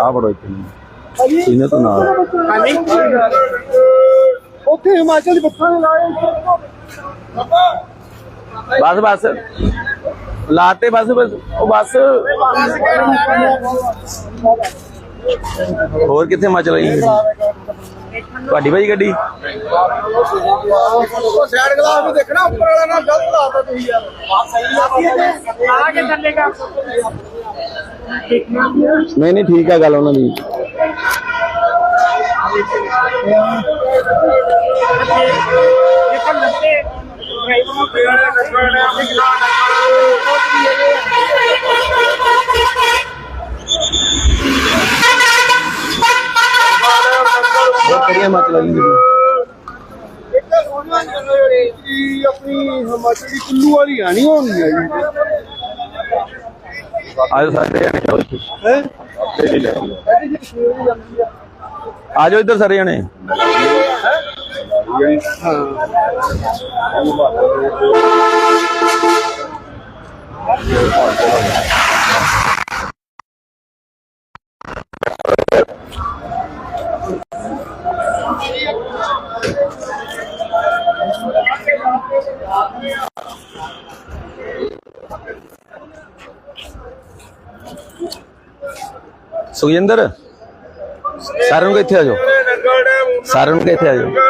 ਆ ਬੜੋ ਇੱਥੇ। ਇਹਨੇ ਤੋਂ ਨਾਲ ਉੱਥੇ ਹਿਮਾਚਲ ਦੀ ਬੱਸਾਂ ਨੇ ਲਾਏ। ਬਸ ਬਸ। ਲਾਤੇ ਬਸ ਬਸ ਉਹ ਬਸ ਹੋਰ ਕਿੱਥੇ ਮਚ ਰਹੀ ਤੁਹਾਡੀ ਭਾਈ ਗੱਡੀ? ਉਹ ਸਾਈਡ ਗਲਾਸ ਵੀ ਦੇਖਣਾ ਉੱਪਰ ਵਾਲਾ ਨਾਲ ਗਲਤ ਲਾਤਾ ਤੁਸੀਂ ਯਾਰ ਆ ਕੇ ਚੱਲੇਗਾ ਨਹੀਂ ਨਹੀਂ, ਠੀਕ ਆ ਗੱਲ ਉਹਨਾਂ ਦੀ। ਬਹੁਤ ਕਰੀਆਂ ਮਚ ਰਹੀ ਇਹ ਆਪਣੀ ਹਿਮਾਚਲ ਦੀ ਕੁੱਲੂ ਵਾਲੀ ਆਣੀ ਹੋਣੀ ਹੈ ਜੀ ਆਜੋ ਸਾਡੇ ਜਣੇ ਚਲੋ ਹੈ ਆਜੋ ਇੱਧਰ ਸਾਰੇ ਜਣੇ ਸੁਖਜਿੰਦਰ ਸਾਰਿਆਂ ਨੂੰ ਇੱਥੇ ਆ ਜਾਓ। ਸਾਰਿਆਂ ਨੂੰ ਇੱਥੇ ਆ ਜਾਓ।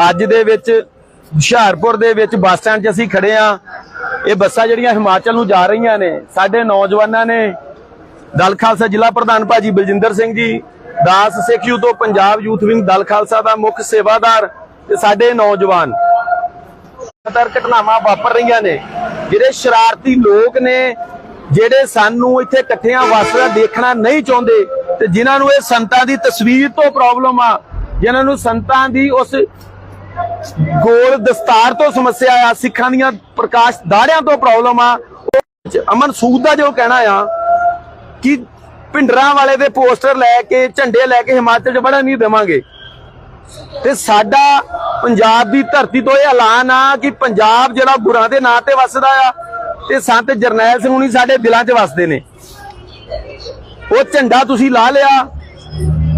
ਅੱਜ ਦੇ ਵਿੱਚ ਹੁਸ਼ਿਆਰਪੁਰ ਦੇ ਵਿੱਚ ਬੱਸ ਸਟੈਂਡ 'ਚ ਅਸੀਂ ਖੜੇ ਆ ਇਹ ਬੱਸਾਂ ਜਿਹੜੀਆਂ ਹਿਮਾਚਲ ਨੂੰ ਜਾ ਰਹੀਆਂ ਨੇ, ਸਾਡੇ ਨੌਜਵਾਨਾਂ ਨੇ। ਦਲ ਖਾਲਸਾ ਜ਼ਿਲ੍ਹਾ ਪ੍ਰਧਾਨ ਭਾਜੀ ਬਲਜਿੰਦਰ ਸਿੰਘ ਜੀ, ਦਾਸ ਸਿੱਖ ਤੋਂ ਪੰਜਾਬ ਯੂਥ ਵਿੰਗ ਦਲ ਖਾਲਸਾ ਦਾ ਮੁੱਖ ਸੇਵਾਦਾਰ ਤੇ ਸਾਡੇ ਨੌਜਵਾਨ। ਲਗਾਤਾਰ ਘਟਨਾਵਾਂ ਵਾਪਰ ਰਹੀਆਂ ਨੇ, ਜਿਹੜੇ ਸ਼ਰਾਰਤੀ ਲੋਕ ਨੇ, ਜਿਹੜੇ ਸਾਨੂੰ ਇੱਥੇ ਇਕੱਠਿਆਂ ਵਸਦਾ ਦੇਖਣਾ ਨਹੀਂ ਚਾਹੁੰਦੇ ਤੇ ਜਿਨ੍ਹਾਂ ਨੂੰ ਇਹ ਸੰਤਾਂ ਦੀ ਤਸਵੀਰ ਤੋਂ ਪ੍ਰੋਬਲਮ ਆ, ਜਿਨ੍ਹਾਂ ਨੂੰ ਸੰਤਾਂ ਦੀ ਉਸ ਗੋਲ ਦਸਤਾਰ ਤੋਂ ਸਮੱਸਿਆ ਆ, ਸਿੱਖਾਂ ਦੀਆਂ ਪ੍ਰਕਾਸ਼ ਦਾੜਿਆਂ ਤੋਂ ਪ੍ਰੋਬਲਮ ਆ। ਅਮਨ ਸੂਦ ਦਾ ਜੋ ਕਹਿਣਾ ਆ ਕਿ ਪਿੰਡਰਾਂ ਵਾਲੇ ਦੇ ਪੋਸਟਰ ਲੈ ਕੇ, ਝੰਡੇ ਲੈ ਕੇ ਹਿਮਾਚਲ 'ਚ ਬੜਾ ਨਹੀਂ ਦੇਵਾਂਗੇ। ਤੇ ਸਾਡਾ ਪੰਜਾਬ ਦੀ ਧਰਤੀ ਤੋਂ ਇਹ ਐਲਾਨ ਆ ਕਿ ਪੰਜਾਬ ਜਿਹੜਾ ਗੁਰਾਂ ਦੇ ਨਾਂ ਤੇ ਵਸਦਾ ਆ, ਤੇ ਸੰਤ ਜਰਨੈਲ ਸਿੰਘ ਹੁਣੀ ਸਾਡੇ ਦਿਲਾਂ 'ਚ ਵੱਸਦੇ ਨੇ। ਉਹ ਝੰਡਾ ਤੁਸੀਂ ਲਾ ਲਿਆ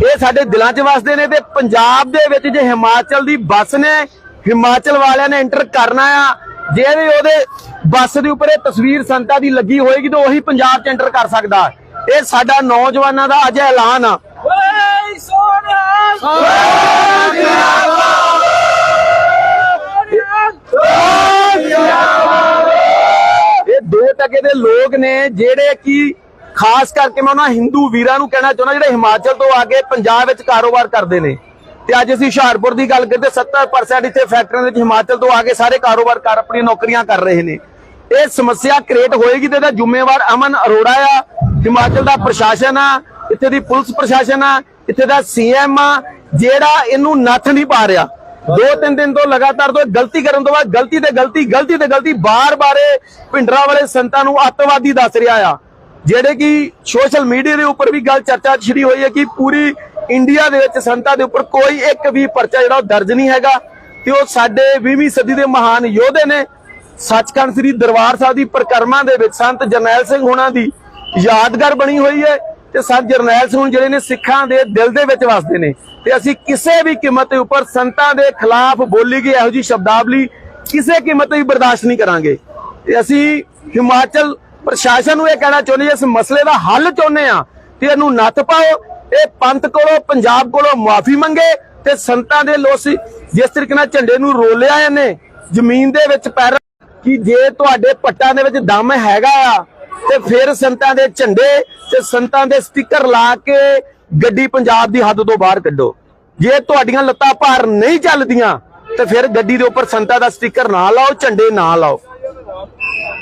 ਇਹ ਸਾਡੇ ਦਿਲਾਂ 'ਚ ਵਸਦੇ ਨੇ ਤੇ ਪੰਜਾਬ ਦੇ ਵਿੱਚ ਜੇ ਹਿਮਾਚਲ ਦੀ ਬੱਸ ਨੇ ਹਿਮਾਚਲ ਵਾਲਿਆਂ ਨੇ ਐਂਟਰ ਕਰਨਾ ਆ ਜੇ ਵੀ ਉਹਦੇ ਬੱਸ ਦੇ ਉੱਪਰ ਇਹ ਤਸਵੀਰ ਸੰਤਾਂ ਦੀ ਲੱਗੀ ਹੋਏਗੀ ਤਾਂ ਉਹੀ ਪੰਜਾਬ 'ਚ ਐਂਟਰ ਕਰ ਸਕਦਾ। ਇਹ ਸਾਡਾ ਨੌਜਵਾਨਾਂ ਦਾ ਅੱਜ ਐਲਾਨ ਆ। ਇਹ ਦੋ ਟਕੇ ਦੇ ਲੋਕ ਨੇ ਜਿਹੜੇ ਕਿ ਖਾਸ ਕਰਕੇ ਮੈਂ ਉਹਨਾਂ ਹਿੰਦੂ ਵੀਰਾਂ ਨੂੰ ਕਹਿਣਾ ਚਾਹੁੰਦਾ ਜਿਹੜੇ ਹਿਮਾਚਲ ਤੋਂ ਆ ਕੇ ਪੰਜਾਬ ਵਿੱਚ ਕਾਰੋਬਾਰ ਕਰਦੇ ਨੇ। ਤੇ ਅੱਜ ਅਸੀਂ ਹੁਸ਼ਿਆਰਪੁਰ ਦੀ ਗੱਲ ਕਰਦੇ 70% ਇੱਥੇ ਫੈਕਟਰੀਆਂ ਵਿੱਚ ਹਿਮਾਚਲ ਤੋਂ ਆ ਕੇ ਸਾਰੇ ਕਾਰੋਬਾਰ ਕਰ ਆਪਣੀਆਂ ਨੌਕਰੀਆਂ ਕਰ ਰਹੇ ਨੇ। ਇਹ ਸਮੱਸਿਆ ਕ੍ਰੀਏਟ ਹੋਏਗੀ ਤੇ ਇਹਦਾ ਜ਼ਿੰਮੇਵਾਰ ਅਮਨ ਅਰੋੜਾ ਆ। ਹਿਮਾਚਲ ਦਾ ਪ੍ਰਸ਼ਾਸਨ ਆ, ਇੱਥੇ ਦੀ ਪੁਲਿਸ ਪ੍ਰਸ਼ਾਸਨ ਆ, ਇੱਥੇ ਦਾ ਸੀਐਮ ਆ, ਜਿਹੜਾ ਇਹਨੂੰ ਨੱਥ ਨਹੀਂ ਪਾ ਰਿਹਾ। ਦੋ ਤਿੰਨ ਦਿਨ ਤੋਂ ਲਗਾਤਾਰ ਤੋਂ ਗਲਤੀ ਕਰਨ ਤੋਂ ਬਾਅਦ ਗਲਤੀ ਤੇ ਗਲਤੀ ਗਲਤੀ ਤੇ ਗਲਤੀ ਬਾਰ ਬਾਰੇ ਇਹ ਭਿੰਡਰਾਂ ਵਾਲੇ ਸੰਤਾਂ ਨੂੰ ਅੱਤਵਾਦੀ ਦੱਸ ਰਿਹਾ ਆ। ਜਿਹੜੇ ਕਿ ਸੋਸ਼ਲ ਮੀਡੀਆ ਦੇ ਉੱਪਰ ਵੀ ਗੱਲ ਚਰਚਾ ਸ਼ੁਰੂ ਹੋਈ ਹੈ ਕਿ ਪੂਰੀ ਇੰਡੀਆ ਦੇ ਵਿੱਚ ਸੰਤਾਂ ਦੇ ਉੱਪਰ ਕੋਈ ਇੱਕ ਵੀ ਪਰਚਾ ਜਿਹੜਾ ਉਹ ਦਰਜ ਨਹੀਂ ਹੈਗਾ ਤੇ ਉਹ ਸਾਡੇ 20ਵੀਂ ਸਦੀ ਦੇ ਮਹਾਨ ਯੋਧੇ ਨੇ ਸੱਚਖੰਡ ਸ੍ਰੀ ਦਰਬਾਰ ਸਾਹਿਬ ਦੀ ਪ੍ਰਕਰਮਾਂ ਦੇ ਵਿੱਚ ਸੰਤ ਜਰਨੈਲ ਸਿੰਘ ਹੋਣਾ ਦੀ ਯਾਦਗਾਰ ਬਣੀ ਹੋਈ ਹੈ ਤੇ ਸੰਤ ਜਰਨੈਲ ਸਿੰਘ ਜਿਹੜੇ ਨੇ ਸਿੱਖਾਂ ਦੇ ਦਿਲ ਦੇ ਵਿੱਚ ਵਸਦੇ ਨੇ ਤੇ ਅਸੀਂ ਕਿਸੇ ਵੀ ਕੀਮਤ ਦੇ ਉੱਪਰ ਸੰਤਾਂ ਦੇ ਖਿਲਾਫ ਬੋਲੀ ਗਈ ਇਹੋ ਜੀ ਸ਼ਬਦਾਵਲੀ ਕਿਸੇ ਕੀਮਤ ਵੀ ਬਰਦਾਸ਼ਤ ਨਹੀਂ ਕਰਾਂਗੇ ਤੇ ਅਸੀਂ ਹਿਮਾਚਲ ਪ੍ਰਸ਼ਾਸਨ ਨੂੰ ਇਹ ਕਹਿਣਾ ਚਾਹੁੰਦੇ ਇਸ ਮਸਲੇ ਦਾ ਹੱਲ ਚਾਹੁੰਦੇ ਆ ਤੇ ਇਹਨੂੰ ਨੱਥ ਪਾਓ। ਇਹ ਪੰਥ ਕੋਲੋਂ, ਪੰਜਾਬ ਕੋਲੋਂ ਮਾਫੀ ਮੰਗੇ ਤੇ ਸੰਤਾਂ ਦੇ ਲੋਸੀ ਜਿਸ ਤਰੀਕੇ ਨਾਲ ਝੰਡੇ ਨੂੰ ਰੋਲਿਆ ਇਹਨੇ, ਜ਼ਮੀਨ ਦੇ ਵਿੱਚ ਪੈਰ ਕਿ ਜੇ ਤੁਹਾਡੇ ਪੱਟਾਂ ਦੇ ਵਿੱਚ ਦਮ ਹੈਗਾ ਆ, ਤੇ ਫਿਰ ਸੰਤਾਂ ਦੇ ਝੰਡੇ ਤੇ ਸੰਤਾਂ ਦੇ ਸਟicker ਲਾ ਕੇ ਗੱਡੀ ਪੰਜਾਬ ਦੀ ਹੱਦ ਤੋਂ ਬਾਹਰ ਕੱਢੋ। ਜੇ ਤੁਹਾਡੀਆਂ ਲੱਤਾਂ ਭਾਰ ਨਹੀਂ ਚੱਲਦੀਆਂ, ਤੇ ਫਿਰ ਗੱਡੀ ਦੇ ਉੱਪਰ ਸੰਤਾਂ ਦਾ ਸਟicker ਨਾ ਲਾਓ, ਝੰਡੇ ਨਾ ਲਾਓ।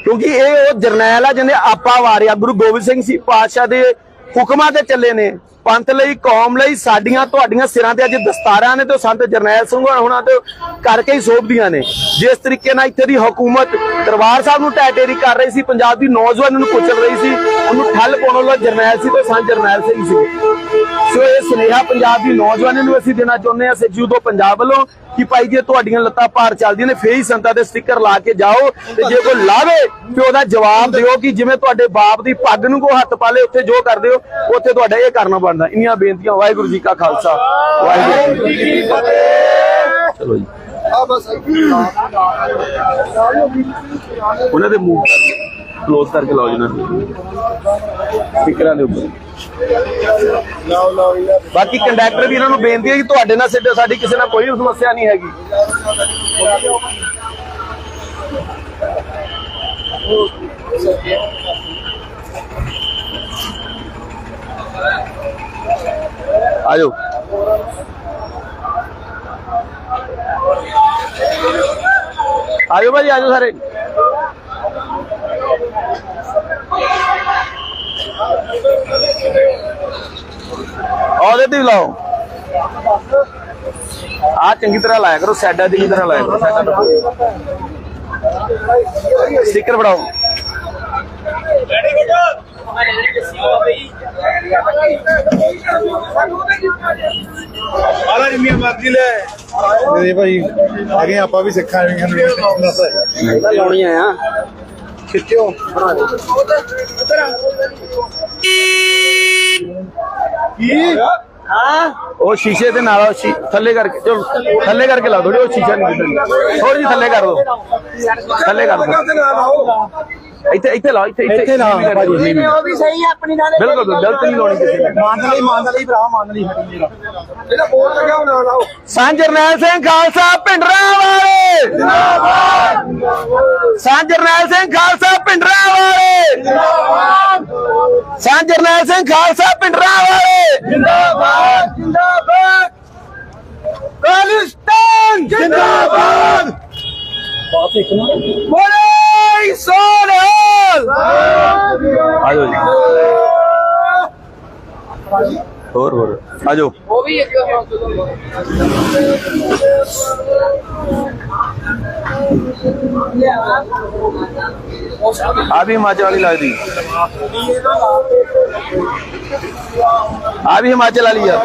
ਕਿਉਂਕਿ ਇਹ ਉਹ ਜਰਨੈਲ ਆ ਜਿਹਨੇ ਆਪਾ ਵਾਰਿਆ। ਗੁਰੂ ਗੋਬਿੰਦ ਸਿੰਘ ਸੀ ਪਾਤਸ਼ਾਹ ਦੇ ਹੁਕਮਾਂ ਤੇ ਚੱਲੇ ਨੇ। ਪੰਥ ਲਈ, ਕੌਮ ਲਈ ਸਾਡੀਆਂ, ਤੁਹਾਡੀਆਂ ਸਿਰਾਂ ਤੇ ਅੱਜ ਦਸਤਾਰਾਂ ਨੇ ਤੇ ਸੰਤ ਜਰਨੈਲ ਸਿੰਘ ਹੋਣਾ ਤੇ ਕਰਕੇ ਹੀ ਸੋਭਦੀਆਂ ਨੇ। ਜਿਸ ਤਰੀਕੇ ਨਾਲ ਇੱਥੇ ਦੀ ਹਕੂਮਤ ਦਰਬਾਰ ਸਾਹਿਬ ਨੂੰ ਟੈਟੇਰੀ ਕਰ ਰਹੀ ਸੀ, ਪੰਜਾਬ ਦੀ ਨੌਜਵਾਨ ਨੂੰ ਕੁਚਲ ਰਹੀ ਸੀ, ਉਹਨੂੰ ਠੱਲ ਪਾਉਣ ਵਾਲਾ ਜਰਨੈਲ ਸੀ ਤੇ ਸੰਤ ਜਰਨੈਲ ਸਿੰਘ ਸੀ। ਸੋ ਇਹ ਸੁਨੇਹਾ ਪੰਜਾਬ ਦੀ ਨੌਜਵਾਨੀ ਨੂੰ ਅਸੀਂ ਦੇਣਾ ਚਾਹੁੰਦੇ ਹਾਂ। ਸੱਜੂ ਤੋਂ ਪੰਜਾਬ ਵੱਲੋਂ ਕਿ ਭਾਈ ਜੇ ਤੁਹਾਡੀਆਂ ਲੱਤਾਂ ਭਾਰ ਚੱਲਦੀਆਂ ਨੇ, ਫੇਰ ਹੀ ਸੰਤਾਂ ਦੇ ਸਟicker ਲਾ ਕੇ ਜਾਓ ਤੇ ਜੇ ਕੋਈ ਲਾਵੇ ਤੇ ਉਹਦਾ ਜਵਾਬ ਦਿਓ ਕਿ ਜਿਵੇਂ ਤੁਹਾਡੇ ਬਾਪ ਦੀ ਪੱਗ ਨੂੰ ਕੋ ਹੱਥ ਪਾ ਲੇ ਉੱਥੇ ਜੋ ਕਰਦੇ ਹੋ, ਉੱਥੇ ਤੁਹਾਡਾ ਇਹ ਕਰਨਾ ਬਣਦਾ। ਇੰਨੀਆਂ ਬੇਨਤੀਆਂ, ਵਾਹਿਗੁਰੂ ਜੀ ਕਾ ਖਾਲਸਾ, ਵਾਹਿਗੁਰੂ ਜੀ ਕੀ ਫਤਿਹ। ਚਲੋ ਜੀ। ਉਹਨਾਂ ਦੇ ਮੂੰਹ ਕਲੋਜ਼ ਕਰਕੇ ਲਾਓ ਜੀ ਨਾ। ਦੇ ਉੱਪਰ। ਬਾਕੀ ਕੰਡਕਟਰ ਵੀ ਇਹਨਾਂ ਨੂੰ ਬੇਨਤੀ ਹੈ ਕਿ ਤੁਹਾਡੇ ਨਾਲ ਸਿੱਧਾ ਸਾਡੀ ਕਿਸੇ ਨਾਲ ਕੋਈ ਸਮੱਸਿਆ ਨਹੀਂ ਹੈਗੀ। ਆਜੋ। ਆਜੋ ਭਾਜੀ ਆਜੋ ਸਾਰੇ ਉਹਦੇ ਤੇ ਵੀ ਲਾਓ ਆ ਚੰਗੀ ਤਰ੍ਹਾਂ ਲਾਇਆ ਕਰੋ ਸੈਡਾ ਦੀ ਤਰ੍ਹਾਂ ਲਾਇਆ ਕਰੋ ਸੈਡਾ ਸਟicker ਆਲਾ ਜਿੰਨੀ ਮਰਜ਼ੀ ਲੈ। ਦੇ ਭਾਈ ਹੈਗੇ ਆਪਾਂ ਵੀ ਸਿੱਖਾਂ ਵੀ ਹਨ ਲਾਉਣੀ ਆ ਖਿੱਚੋ ਕੀ? ਉਹ ਸ਼ੀਸ਼ੇ ਦੇ ਨਾਲ ਥੱਲੇ ਕਰਕੇ ਚਲੋ ਥੱਲੇ ਕਰਕੇ ਲਾ ਦੋ ਉਹ ਸ਼ੀਸ਼ਾ ਨਹੀਂ ਥੋੜੀ ਜਿਹੀ ਥੱਲੇ ਕਰ ਦੋ। ਥੱਲੇ ਕਰ ਦੋ। ਇੱਥੇ ਇੱਥੇ ਲਾਓ ਇੱਥੇ ਇੱਥੇ ਲਾ, ਭਾਜੀ, ਨਹੀਂ, ਨਹੀਂ। ਉਹ ਵੀ ਸਹੀ ਹੈ ਆਪਣੀ ਨਾਲ ਬਿਲਕੁਲ ਗਲਤ ਨਹੀਂ ਲਾਉਣੀ ਕਿਸੇ ਨੇ ਮੰਨ ਲਈ ਮੰਨ ਲਈ ਭਰਾ ਮੰਨ ਲਈ ਹਟੀ ਮੇਰਾ। ਇਹਦਾ ਬੋਲ ਲੱਗਿਆ ਹੋਣਾ ਲਾਓ ਸਾਂਝਰਨੈਲ ਸਿੰਘ ਖਾਲਸਾ ਪਿੰਡਰਾ ਵਾਲੇ ਜਿੰਦਾਬਾਦ ਸਾਂਝਰਨੈਲ ਸਿੰਘ ਖਾਲਸਾ ਪਿੰਡਰਾ ਵਾਲੇ ਜਿੰਦਾਬਾਦ ਸਾਂਝਰਨੈਲ ਸਿੰਘ ਖਾਲਸਾ ਪਿੰਡਰਾ ਵਾਲੇ ਜਿੰਦਾਬਾਦ ਜਿੰਦਾਬਾਦ। ਕਾਲਿਸਤਾਨ ਜਿੰਦਾਬਾਦ। ਬੋਲੇ ਸੋਨਲ ਆਜੋ ਜੀ। ਹੋਰ ਹੋਰ ਆਜੋ ਉਹ ਵੀ ਇੱਕ ਆ ਵੀ ਹਿਮਾਚਲ ਵਾਲੀ ਲੱਗਦੀ। ਆ ਵੀ ਹਿਮਾਚਲ ਵਾਲੀ ਆ।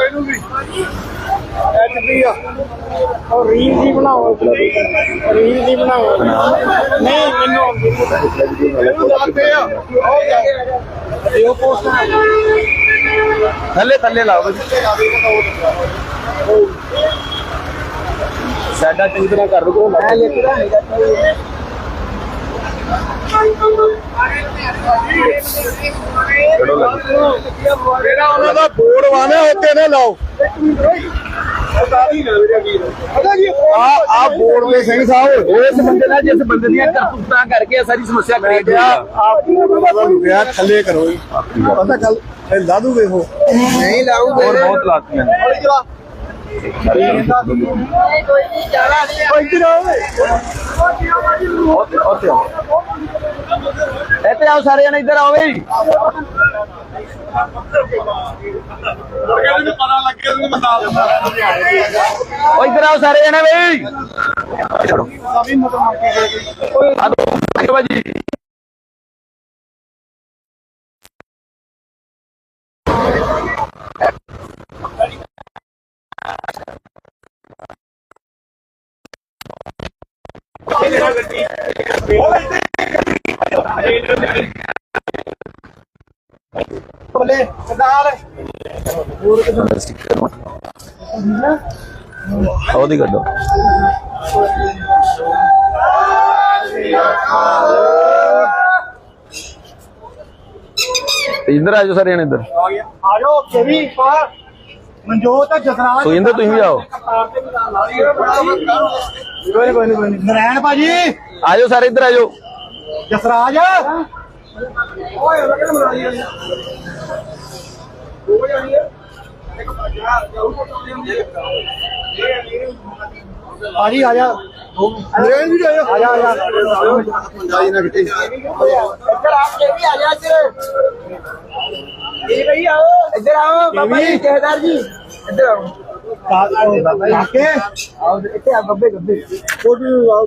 ਇਹਨੂੰ ਵੀ। ਐਚ ਪੀ ਆ। ਔਰ ਰੀਲ ਦੀ ਬਣਾਓ ਰੀਲ ਦੀ। ਬਣਾਓ ਨਹੀਂ ਮੈਨੂੰ ਆਉਂਦੀ ਇਹਨੂੰ ਦੱਸਦੇ ਆ। ਉਹ ਜਾ। ਇਹ ਪੋਸਟ ਥੱਲੇ ਥੱਲੇ ਲਾਓ ਸਾਡਾ ਚੰਗੀ ਤਰ੍ਹਾਂ ਕਰ ਦੋ ਮੈਂ ਲਿਖਦਾ ਜਿਹੜਾ ਉਹਨਾਂ ਦਾ ਬੋਰਡ ਵਾਵੇਂ ਉੱਤੇ ਨਾ ਲਾਓ। ਆ ਆ ਬੋਰਡ ਦੇ ਸਿੰਘ ਸਾਹਿਬ ਉਸ ਬੰਦੇ ਨਾਲ ਜਿਸ ਬੰਦੇ ਦੀਆਂ ਕਰਤੂਤਾਂ ਕਰਕੇ ਇਹ ਸਾਰੀ ਸਮੱਸਿਆ ਕ੍ਰੀਏਟ ਹੋਈ ਆ। ਆਪ ਵਿਆਹ ਥੱਲੇ ਕਰੋ ਜੀ। ਪਤਾ ਗੱਲ ਇਹ ਲਾ ਦੂਗੇ ਉਹ ਨਹੀਂ ਲਾਉਂਗੇ ਹੋਰ ਬਹੁਤ ਲਾਤੀਆਂ ਨੇ। ਉੱਥੇ ਉੱਥੇ ਆਓ। ਇੱਥੇ ਆਓ ਸਾਰੇ ਜਣੇ ਇੱਧਰ ਆਓ ਬਈ। ਲੱਗਿਆ ਤੁਹਾਨੂੰ ਇੱਧਰ ਆਓ ਸਾਰੇ ਜਣੇ ਬਈ। ਛੱਡੋ ਸਭੀ ਮਤ ਮੰਗੇ ਆ ਦੋ ਆਜੋ ਬਾਜੀ ਬਲੇ, ਸਰਦਾਰ। ਉਹਦੀ ਕੱਢੋ। ਤੇ ਇੱਧਰ ਆਜੋ ਸਾਰੇ ਜਣੇ ਇੱਧਰ ਆ ਗਿਆ ਆ ਜਾਓ ਕੇਵੀ ਪਾ ਮਨਜੋਤ ਜਸਰਾਜ ਸੁਖਿੰਦਰ ਤੁਸੀਂ ਵੀ ਆਓ। ਕੋਈ ਨਹੀਂ ਕੋਈ ਨਹੀਂ ਨਰੈਣ ਭਾਜੀ। ਆਜੋ ਸਾਰੇ ਇੱਧਰ ਆਜੋ। ਜਸਰਾਜ। ਓਏ ਹੈ ਭਾਜੀ ਆ ਜਾ। ਨਰੈਣ ਵੀ ਆਇਆ ਆ ਜਾ ਆ ਜਾ। ਇੱਧਰ ਆ ਕੇ ਵੀ ਆ ਜਾ ਇੱਧਰ। ਇਹ ਭਈ ਆਓ ਇੱਧਰ ਆਓ ਬਾਬਾ ਜੀ ਜਹਦਾਰ ਜੀ। ਇੱਧਰ ਆਓ। ਕਾਕੇ। ਆਓ ਇੱਥੇ ਆ ਗੱਬੇ ਗੱਬੇ ਕੋਡੀ ਆਓ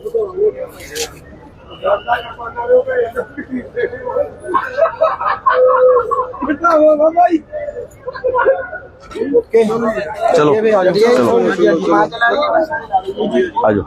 ਓਕੇ ਚਲੋ। ਚਲੋ। ਹਿਮਾਚਲ ਵਾਲੀ ਆਜੋ